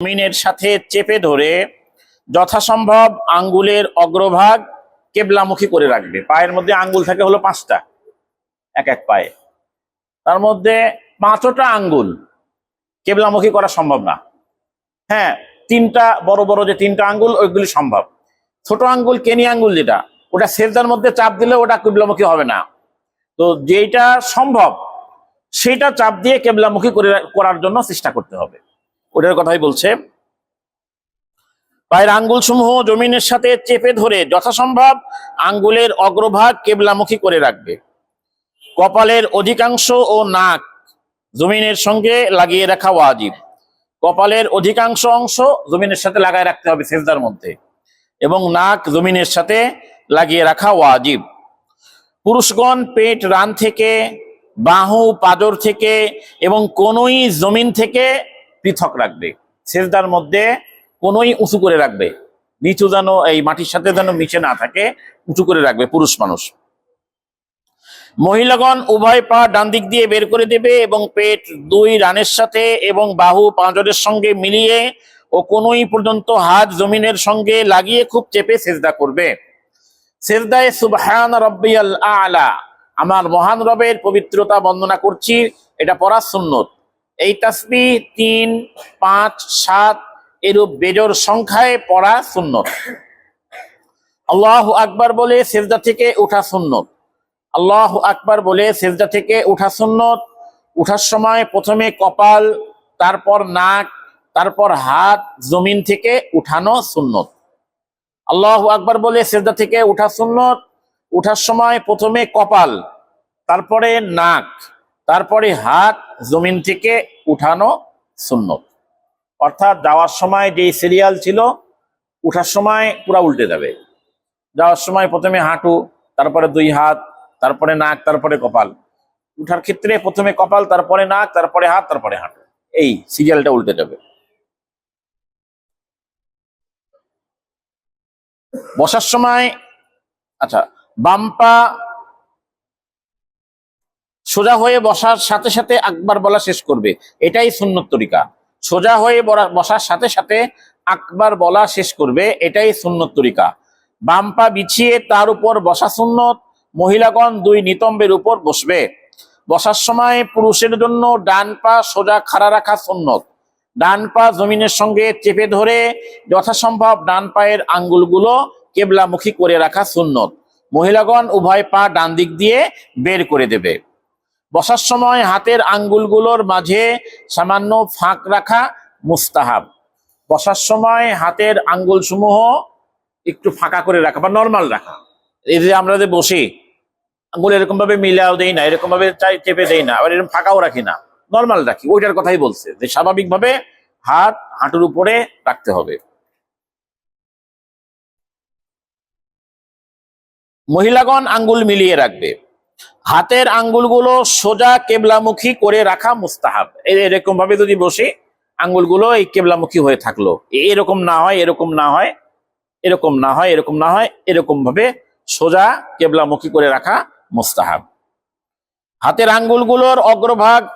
জমিনের সাথে চেপে ধরে যথাসম্ভব আঙ্গুলের অগ্রভাগ কেবলামুখী করে রাখবে। পায়ের মধ্যে আঙ্গুল থাকে হলো পাঁচটা, এক এক পায়ে। তার মধ্যে পাঁচটা আঙ্গুল কেবলামুখী করা সম্ভব না। হ্যাঁ তিনটা, বড় বড় যে তিনটা আঙ্গুল, ওইগুলি সম্ভব। ছোট আঙ্গুল, কেনি আঙ্গুল যেটা, ওটা সেজদার মধ্যে চাপ দিলে ওটা কেবলামুখী হবে না। তো যেটা সম্ভব, সেটা চাপ দিয়ে কেবলামুখী করে করার জন্য চেষ্টা করতে হবে। ওটার কথাই বলছে। পায়ের আঙ্গুল সমূহ জমিনের সাথে চেপে ধরে যথাসম্ভব আঙ্গুলের অগ্রভাগ কেবলামুখী করে রাখবে। কপালের অধিকাংশ ও নাক জমিনের সঙ্গে লাগিয়ে রাখা ওয়াজিব। কপালের অধিকাংশ অংশ জমিনের সাথে লাগায় রাখতে হবে সেজদার মধ্যে এবং নাক জমিনের সাথে লাগিয়ে রাখা ওয়াজিব। পুরুষগণ পেট রান থেকে, বাহু পাদর থেকে এবং কোনোই জমিন থেকে পৃথক রাখবে। সেজদার মধ্যে কোনোই উঁচু করে রাখবে। নিচু যেন এই মাটির সাথে যেন মিশে না থাকে, উঁচু করে রাখবে পুরুষ মানুষ। মহিলাগণ উভয় পা ডান দিক দিয়ে বের করে দেবে এবং পেট দুই রানের সাথে এবং বাহু পাঁজরের সঙ্গে মিলিয়ে ও কোনোই পর্যন্ত হাত জমিনের সঙ্গে লাগিয়ে খুব চেপে সেজদা করবে। সেজদায় সুবহান রব্বিয়াল আলা, আমার মহান রবের পবিত্রতা বন্দনা করছি, এটা পড়া সুন্নত। এই তাসবি তিন, পাঁচ, সাত এরূপ বেজর সংখ্যায় পড়া সুন্নত। আল্লাহ আকবার বলে সেজদা থেকে ওঠা সুন্নত। আল্লাহ আকবার বলে সেজদা থেকে উঠা সুন্নত। উঠার সময় প্রথমে কপাল, তারপর নাক, তারপর হাত, জমিন থেকে উঠানো সুন্নত। আল্লাহ আকবার বলে সেজদা থেকে উঠা সুন্নত। উঠার সময় প্রথমে কপাল, তারপরে নাক। তারপরে হাত জমিন থেকে উঠানো সুন্নত। অর্থাৎ যাওয়ার সময় যে সিরিয়াল ছিল, উঠার সময় পুরা উল্টে যাবে। যাওয়ার সময় প্রথমে হাঁটু, তারপরে দুই হাত, তারপরে নাক, তারপরে কপাল। উঠার ক্ষেত্রে প্রথমে কপাল, তারপরে নাক, তারপরে হাত, তারপরে হাঁটু। এই সিরিয়ালটা উল্টে যাবে। বসার সময় আচ্ছা বাম্পা সোজা হয়ে বসার সাথে সাথে আকবার বলা শেষ করবে। এটাই সুন্নত তরিকা। সোজা হয়ে বসার সাথে সাথে আকবার বলা শেষ করবে, এটাই সুন্নত তরিকা। বাম পা বিছিয়ে তার উপর বসা সুন্নত, মহিলাগণ দুই নিতম্বের উপর বসবে। বসার সময় পুরুষের জন্য ডান পা সোজা খাড়া রাখা সুন্নত। ডান পা জমিনের সঙ্গে চেপে ধরে যথাসম্ভব ডান পায়ের আঙ্গুলগুলো কেবলামুখী করে রাখা সুন্নত। মহিলাগণ উভয় পা ডান দিক দিয়ে বের করে দেবে। বসার সময় হাতের আঙ্গুলগুলোর মাঝে সামান্য ফাঁক রাখা মুস্তাহাব। বসার সময় হাতের আঙ্গুল সমূহ একটু ফাঁকা করে রাখা বা নর্মাল রাখা। এই যে আমরা যে বসি, আঙ্গুল এরকম ভাবে মিলাও দেই না এরকম ভাবে চেপে দেই না, আবার এরকম ফাঁকাও রাখি না নর্মাল রাখি। ওইটার কথাই বলছে যে স্বাভাবিকভাবে হাত হাঁটুর উপরে রাখতে হবে। মহিলাগণ আঙ্গুল মিলিয়ে রাখবে। হাতের আঙ্গুলগুলো সোজা কেবলামুখী করে রাখা মুস্তাহাব। এরকম ভাবে যদি বসে, আঙ্গুলগুলো এই কেবলামুখী হয়ে থাকল। এরকম না হয়, এরকম না হয়, এরকম না হয়, এরকম না হয় এরকম ভাবে সোজা কেবলামুখী করে রাখা মুস্তাহাব। হাতের আঙ্গুলগুলোর অগ্রভাগ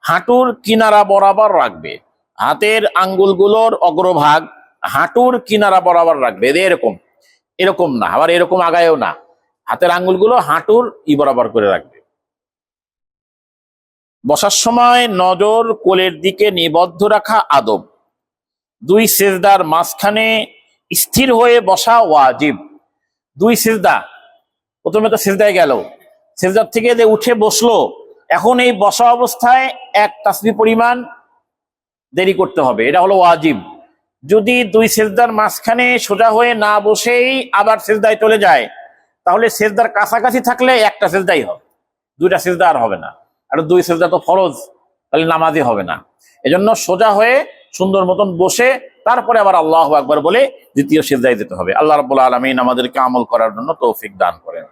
হাঁটুর কিনারা বরাবর রাখবে। হাতের আঙ্গুলগুলোর অগ্রভাগ হাঁটুর কিনারা বরাবর রাখবে। এরকম। এরকম না, আবার এরকম আগায়ও না। হাতের আঙ্গুলগুলো হাঁটুর ই বরাবর করে রাখবে। বসার সময় নজর কোলের দিকে নিবদ্ধ রাখা আদব। দুই সেজদার মাঝখানে স্থির হয়ে বসা ওয়াজিব। দুই সেজদা, প্রথমে তো সেজদায় গেল, সেজদার থেকে যে উঠে বসল, এখন এই বসা অবস্থায় এক তাসবি পরিমাণ দেরি করতে হবে, এটা হলো ওয়াজিব। যদি দুই সেজদার মাঝখানে সোজা হয়ে না বসেই আবার সেজদায় চলে যায় তাহলে সেজদার কাছাকাছি থাকলে একটা সেজদাই হবে। দুইটা সেজদা আর হবে না। আর দুই সেজদা তো ফরজ, তাহলে নামাজই হবে না। এজন্য সোজা হয়ে সুন্দর মতন বসে তারপরে আবার আল্লাহ একবার বলে দ্বিতীয় সেজদায় যেতে হবে। আল্লাহ রবুল্লা আলমিন আমাদেরকে আমল করার জন্য তৌফিক দান করেন।